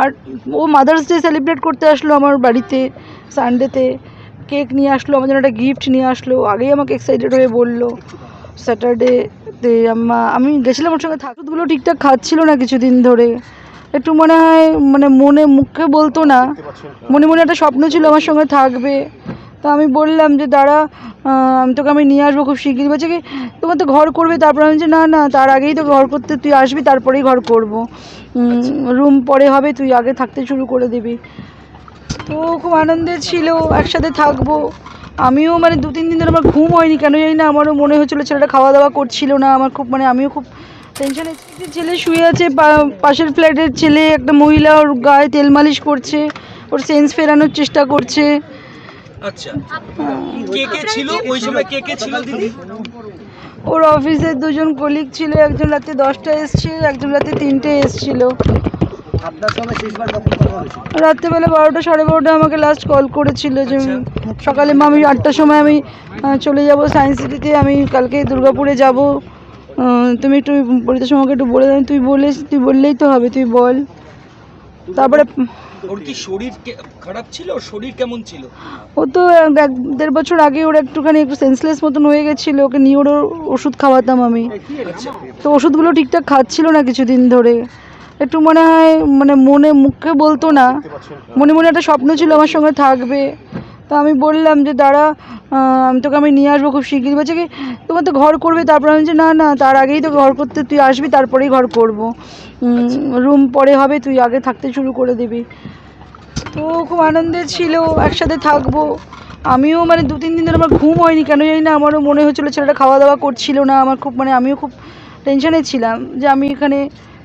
আর ও Mother's Day celebrate করতে আসলো আমার বাড়িতে সানডেতে কেক নিয়ে আসলো আমার জন্য একটা গিফট নিয়ে আসলো। আগেই আমাকে এক্সাইটেড হয়ে বলল। স্যাটারডেতে আমি গেছিলাম ওর সঙ্গে থাকুতগুলো ঠিকঠাক খাচ্ছিলো না কিছুদিন ধরে। একটু মনে হয় মানে মনে মুখে বলতো না। মনে মনে একটা স্বপ্ন ছিল আমার সঙ্গে থাকবে। তো আমি বললাম যে দাঁড়া আমি তোকে আমি নিয়ে আসব খুব শিগগিরই। বলছে কি তোমার তো ঘর করবে। তারপর আমি যে না না তার আগেই তো ঘর করতে তুই আসবি তারপরেই ঘর করব। রুম পরে হবে তুই আগে থাকতে শুরু করে দিবি। তো খুব আনন্দের ছিল একসাথে থাকব। আমিও মানে দু তিন দিন ধরে আমার ঘুম হয়নি কেন জানি না আমারও মনে হচ্ছিল ছেলেটা খাওয়া দাওয়া করছিল না আমার খুব মানে আমিও খুব টেনশনে ছেলে শুয়ে আছে পাশের ফ্ল্যাটের ছেলে একটা মহিলা ওর গায়ে তেল মালিশ করছে ওর সেন্স ফেরানোর চেষ্টা করছে। আচ্ছা। কে কে ছিল? ওই সময় কে কে ছিল দিদি? ওর অফিসের দুজন কলিগ ছিল একজন রাতে দশটা এসছে একজন রাতে তিনটে এসছিল। রাত্রেবেলা বারোটা সাড়ে বারোটা আমাকে লাস্ট কল করেছিল যে সকালে মা আমি আটটার সময় আমি চলে যাব সায়েন্স সিটিতে আমি কালকে দুর্গাপুরে যাব। তুমি একটু পরিতোষ আমাকে একটু বলে দেন তুই বলে তুই বললেই তো হবে তুই বল। তারপরে ওর কি শরীর খারাপ ছিল? ওর শরীর কেমন ছিল? ও তো এক দেড় বছর আগে ওর একটুখানি একটু সেন্সলেস মতন হয়ে গেছিল। ওকে নিয়ে ওর ওষুধ খাওয়াতাম আমি। আচ্ছা। তো ওষুধগুলো ঠিকঠাক খাচ্ছিল না কিছুদিন ধরে। একটু মনে হয় মানে মনে মুখে বলতো না। মনে মনে একটা স্বপ্ন ছিল আমার সঙ্গে থাকবে। তো আমি বললাম যে দাঁড়া আমি তোকে আমি নিয়ে আসব খুব শিগগিরই। বলছে কি তোমার তো ঘর করবে। তারপর আমি বলছি না না তার আগেই তো ঘর করতে তুই আসবি তারপরেই ঘর করব। রুম পরে হবে তুই আগে থাকতে শুরু করে দিবি। তো খুব আনন্দে ছিল, একসাথে থাকব। আমিও মানে দু, তিন দিন ধরে আমার ঘুম হয়নি, কেন জানি না, আমারও মনে হচ্ছিল ছেলেটা খাওয়া দাওয়া করছিল না, আমার খুব মানে আমিও খুব টেনশানে ছিলাম যে আমি এখানে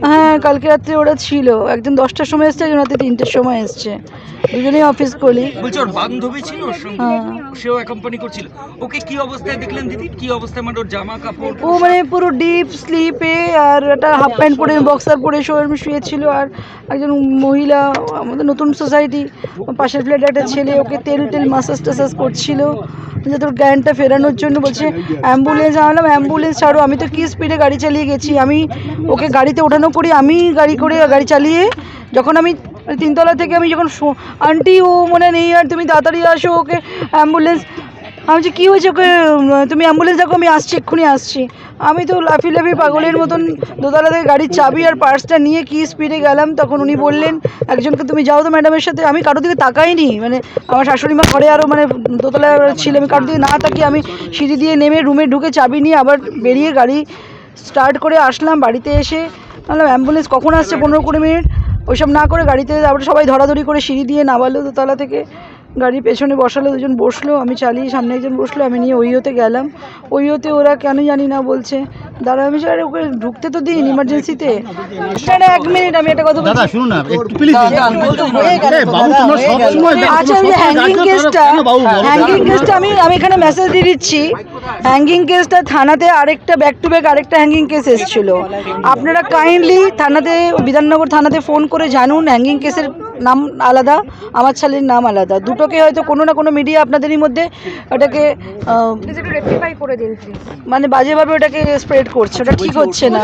হ্যাঁ কালকে রাত্রে ওরা ছিল। একজন দশটার সময় এসছে একজন রাতে তিনটের সময় এসছে। দুজনেই অফিস করি বলছি ওর বান্ধবী ছিল হ্যাঁ। সেও অ্যাকম্পানি করছিল। ওকে কি অবস্থায় দেখলেন দিদি? কি অবস্থায়? মানে ওর জামা কাপড়? ও মানে পুরো ডিপ স্লিপে আর একটা হাফ প্যান্ট পরে বক্সার পরে শোয়ে শুয়েছিল আর একজন মহিলা আমাদের নতুন সোসাইটি পাশের ফ্ল্যাটে একটা ছেলে ওকে তেল টেল মাসাজ টাসাজ করছিল। যাতে ওর জ্ঞানটা ফেরানোর জন্য বলছে অ্যাম্বুলেন্স আনলাম অ্যাম্বুলেন্স ছাড়ো আমি তো কি স্পিডে গাড়ি চালিয়ে গেছি আমি ওকে গাড়িতে ওঠানো করি আমি গাড়ি করে গাড়ি চালিয়ে যখন আমি তিনতলা থেকে আমি যখন আন্টি ও মনে নেই, আর তুমি তাড়াতাড়ি আসো ওকে অ্যাম্বুলেন্স আমি যে কী হয়েছে ওকে? তুমি অ্যাম্বুলেন্স দেখো, আমি আসছি, এক্ষুনি আসছি। আমি তো লাফি লাফি পাগলের মতন দোতলা থেকে গাড়ির চাবি আর পার্সটা নিয়ে কি স্পিডে গেলাম, তখন উনি বললেন, একজনকে তুমি যাও তো ম্যাডামের সাথে, আমি কারোর দিকে তাকাইনি। মানে আমার শাশুড়ি মা ঘরে আরও মানে দোতলায় ছিল, আমি কারোর দিকে না তাকিয়ে আমি সিঁড়ি দিয়ে নেমে রুমে ঢুকে চাবি নিয়ে আবার বেরিয়ে গাড়ি স্টার্ট করে আসলাম বাড়িতে এসে। বললাম অ্যাম্বুলেন্স কখন আসছে? পনেরো কুড়ি মিনিট। ওইসব না করে গাড়িতে আবার সবাই ধরাধরি করে সিঁড়ি দিয়ে নামালো দোতলা থেকে। গাড়ির পেছনে বসালো দুজন বসল আমি চালিয়ে সামনে একজন বসল আমি নিয়ে ওইওতে গেলাম। ওইওতে ওরা কেন জানি না বলছে। দাঁড়া আমি আরে ওকে ঢুকতে তো দিন ইমার্জেন্সিতে না এক মিনিট আমি একটা কথা দাদা শুনুন না একটু প্লিজ হয়ে আচ্ছা হ্যাঙ্গিং কেসটা? হ্যাঙ্গিং কেসটা আমি আমি এখানে মেসেজ দিয়ে দিচ্ছি। হ্যাঙ্গিং কেসটা থানাতে আরেকটা ব্যাক টু ব্যাক আরেকটা হ্যাঙ্গিং কেস এসেছিল। আপনারা কাইন্ডলি থানাতে বিধাননগর থানাতে ফোন করে জানুন হ্যাঙ্গিং কেসের নাম আলাদা আমার ছেলের নাম আলাদা। দুটোকে হয়তো কোনো না কোনো মিডিয়া আপনাদেরই মধ্যে ওটাকে মানে বাজেভাবে ওটাকে স্প্রেড করছে ওটা ঠিক হচ্ছে না।